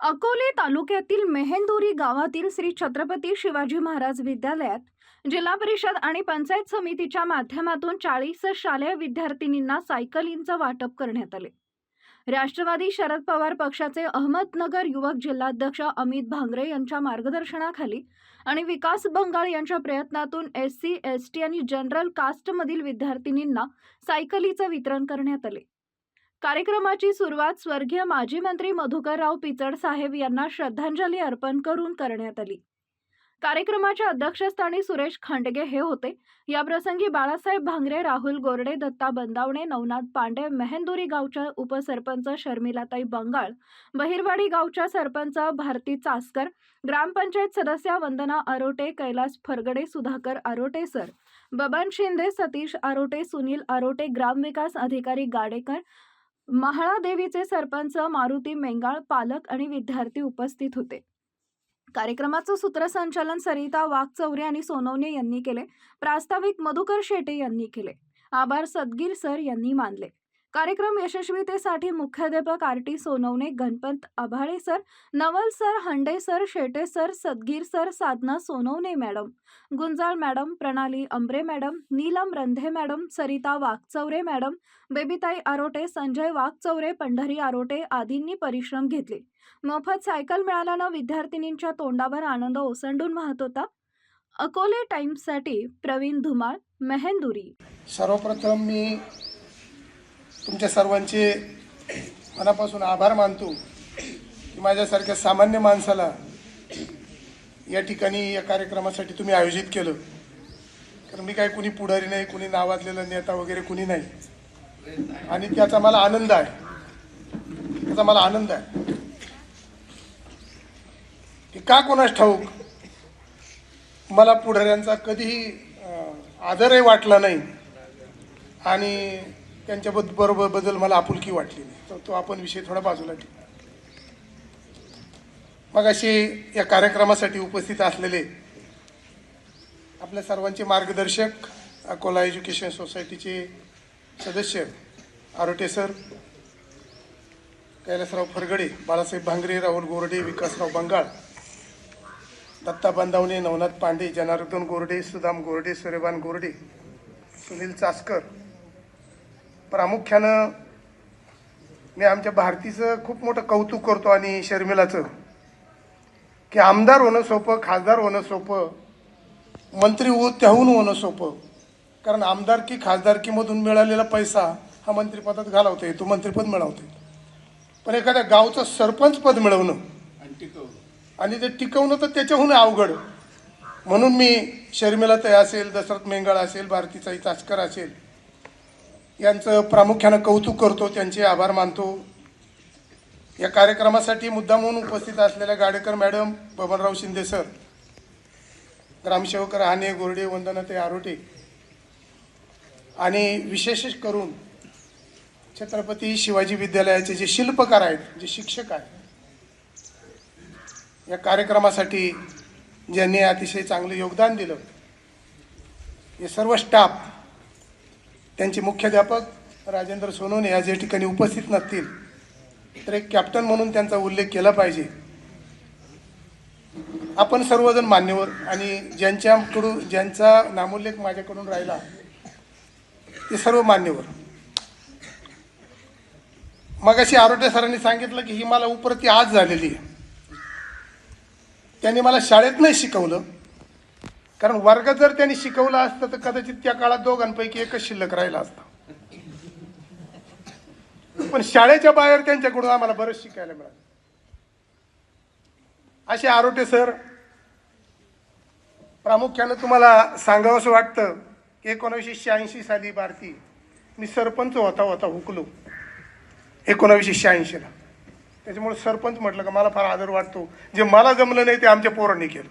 अकोले तालुक्यातील मेहेंदुरी गावातील श्री छत्रपती शिवाजी महाराज विद्यालयात जिल्हा परिषद आणि पंचायत समितीच्या माध्यमातून चाळीस शालेय विद्यार्थिनींना सायकलींचं वाटप करण्यात आले. राष्ट्रवादी शरद पवार पक्षाचे अहमदनगर युवक जिल्हाध्यक्ष अमित भांगरे यांच्या मार्गदर्शनाखाली आणि विकास बंगाल यांच्या प्रयत्नातून एस सी एस टी आणि जनरल कास्टमधील विद्यार्थिनींना सायकलीचं वितरण करण्यात आले. कार्यक्रमाची सुरुवात स्वर्गीय माजी मंत्री मधुकरराव पिचड साहेब यांना श्रद्धांजली अर्पण करून करण्यात आली. कार्यक्रमाच्या अध्यक्षस्थानी सुरेश खांडगे हे होते. याप्रसंगी बाळासाहेब भांगरे राहुल गोरडे दत्ता बंदावणे नवनाथ पांडे मेहेंदुरी गावच्या उपसरपंच शर्मिलाताई बंगाळ बहिरवाडी गावच्या सरपंच भारती चासकर ग्रामपंचायत सदस्या वंदना आरोटे कैलास फरगडे सुधाकर आरोटे सर बबन शिंदे सतीश आरोटे सुनील आरोटे ग्रामविकास अधिकारी गाडेकर महाळादेवीचे सरपंच मारुती मेंगाळ पालक आणि विद्यार्थी उपस्थित होते. कार्यक्रमाचं सूत्रसंचालन सरिता वाघचौरे आणि सोनवणे यांनी केले. प्रास्ताविक मधुकर शेटे यांनी केले. आभार सदगीर सर यांनी मानले. कार्यक्रम यशस्वीतेसाठी मुख्याध्यापक R T Sonawane Ganpat Abhale sir Naval sir Hande sir Shete sir Sadgir sir Sadhana Sonawane madam Gunjal madam Pranali Ambre madam Neelam Randhe madam Sarita Waghchaure madam Bebitai Arote Sanjay Waghchaure Pandhari Arote आदींनी परिश्रम घेतले. मोफत cycle मिळाल्यानं विद्यार्थिनींच्या तोंडावर आनंद ओसंडून वाहत होता. अकोले टाइम्ससाठी प्रवीण धुमाळ मेहेंदुरी. सर्वप्रथम मी तुमच्या सर्वांचे मनापासून आभार मानतो की माझ्यासारख्या सामान्य माणसाला या ठिकाणी या कार्यक्रमासाठी तुम्ही आयोजित केलं. कारण मी काय कुणी पुढारी नाही कुणी नावाजलेला नेता वगैरे कुणी नाही. आणि त्याचा मला आनंद आहे. त्याचा मला आनंद आहे. की का कोणास ठाऊक मला पुढाऱ्यांचा कधीही आदरही वाटला नाही. आणि त्यांच्याबद्दल बरोबर बद्दल मला आपुलकी वाटली नाही. तर तो आपण विषय थोडा बाजूला ठेवला मग अशी या कार्यक्रमासाठी उपस्थित असलेले आपल्या सर्वांचे मार्गदर्शक अकोला एज्युकेशन सोसायटीचे सदस्य आरोटे सर कैलासराव फरगडे बाळासाहेब भांगरे राहुल गोरडे विकासराव बंगाळ दत्ता बांधावणे नवनाथ पांडे जनार्दन गोरडे सुदाम गोरडे सूर्यबान गोरडे सुनील चासकर प्रामुख्यानं मी आमच्या भारतीचं खूप मोठं कौतुक करतो आणि शर्मिलाचं की आमदार होणं सोपं खासदार होणं सोपं मंत्री हो त्याहून होणं सोपं. कारण आमदारकी खासदारकीमधून मिळालेला पैसा हा मंत्रिपदात घालवता येतो मंत्रिपद मिळवता येतो पण एखाद्या गावचं सरपंच पद मिळवणं आणि ते टिकवणं तर त्याच्याहून अवघड. म्हणून मी शर्मिलाताई असेल दशरथ मेंगाळ असेल भारतीचाई चाचकर असेल यांचं प्रामुख्यानं कौतुक करतो त्यांचे आभार मानतो. या कार्यक्रमासाठी मुद्दाम म्हणून उपस्थित असलेल्या गाडेकर मॅडम बबनराव शिंदे सर ग्रामसेवक राहणे गोरडे ते आरोटे आणि विशेष करून छत्रपती शिवाजी विद्यालयाचे जे शिल्पकार आहेत जे शिक्षक आहेत या कार्यक्रमासाठी ज्यांनी अतिशय चांगलं योगदान दिलं हे सर्व स्टाफ त्यांचे मुख्याध्यापक राजेंद्र सोनवणे आज या ठिकाणी उपस्थित नसतील तर एक कॅप्टन म्हणून त्यांचा उल्लेख केला पाहिजे. आपण सर्वजण मान्यवर आणि ज्यांच्याकडून ज्यांचा नामोल्लेख माझ्याकडून राहिला ते सर्व मान्यवर. मग अशी आरोग्य सरांनी सांगितलं की ही मला उपरती आज झालेली आहे. त्यांनी मला शाळेत नाही शिकवलं कारण वर्ग जर त्यांनी शिकवलं असतं तर कदाचित त्या काळात दोघांपैकी एकच शिल्लक राहिला असता. पण शाळेच्या बाहेर त्यांच्याकडून आम्हाला बरंच शिकायला मिळालं. असे आरोटे सर प्रामुख्यानं तुम्हाला सांगावंसं वाटतं की एकोणावीसशे शहाऐंशी साली भारती मी सरपंच होता होता हुकलो. एकोणावीसशे शहाऐंशीला. त्याच्यामुळे सरपंच म्हटलं का मला फार आदर वाटतो. जे मला जमलं नाही ते आमच्या पोरांनी केलं.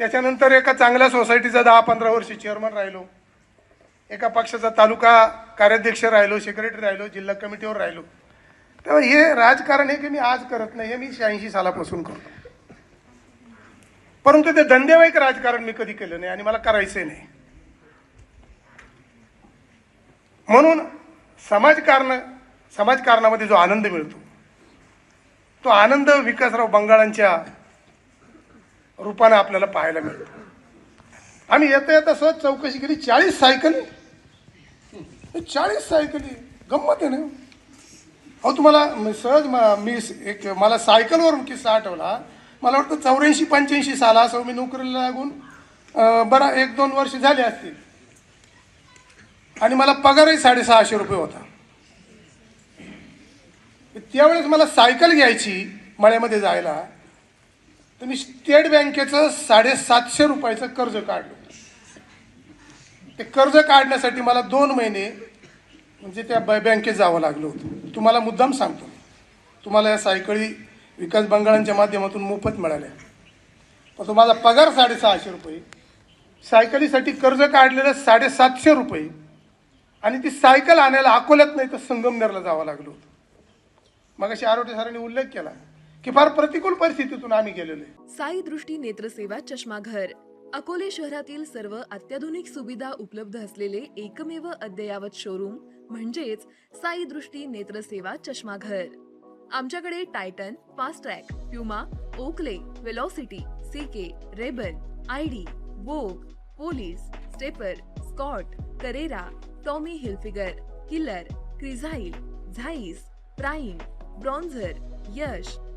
त्याच्यानंतर एका चांगल्या सोसायटीचा दहा पंधरा वर्ष चेअरमन राहिलो. एका पक्षाचा तालुका कार्याध्यक्ष राहिलो सेक्रेटरी राहिलो जिल्हा कमिटीवर राहिलो. तेव्हा हे राजकारण हे की मी आज करत नाही हे मी शहाऐंशी सालापासून करतो. परंतु ते धंदेवाईक राजकारण मी कधी केलं नाही आणि मला करायचंय नाही. म्हणून समाजकारण समाजकारणामध्ये जो आनंद मिळतो तो आनंद विकासराव बंगाळांच्या रूपानं आपल्याला पाहायला मिळतं. आम्ही येता येता सहज चौकशी केली चाळीस सायकली. चाळीस सायकली गंमत आहे ना? अहो तुम्हाला सहज म- मी एक मला सायकलवरून किस्सा आठवला. मला वाटतं चौऱ्याऐंशी पंच्याऐंशी साला असं मी नोकरीला लागून बरा एक दोन वर्ष झाले असतील. आणि मला पगारही साडेसहाशे रुपये होता. त्यावेळेस मला सायकल घ्यायची मळ्यामध्ये जायला. तर मी स्टेट बँकेचं साडेसातशे रुपयाचं कर्ज काढलं. ते कर्ज काढण्यासाठी मला दोन महिने म्हणजे त्या ब- बँकेत जावं लागलं होतं. तुम्हाला मुद्दाम सांगतो तुम्हाला या सायकळी विकास बंगाळांच्या माध्यमातून मोफत मिळाल्या. पण माझा पगार साडेसहाशे रुपये सायकलीसाठी कर्ज काढलेलं साडेसातशे रुपये आणि ती सायकल आणायला अकोल्यात नाही तर संगमनेरला जावं लागलं होतं. मग अशी आरोग्य सरांनी उल्लेख केला. की फार प्रतिकूल परिस्थितीतून आम्ही गेलेलो आहे. साई दृष्टी नेत्रसेवा चष्माघर. अकोले शहरातील सर्व अत्याधुनिक सुविधा उपलब्ध असलेले एकमेव अद्ययावत शोरूम म्हणजेच साई दृष्टी नेत्रसेवा चष्माघर. आमच्याकडे Titan Fastrack Puma Oakley Velocity CK Ray Ban ID Vogue Police Stepper Scott Carrera Tommy Hilfiger Killer Crizal Zeiss Prime bronzer यश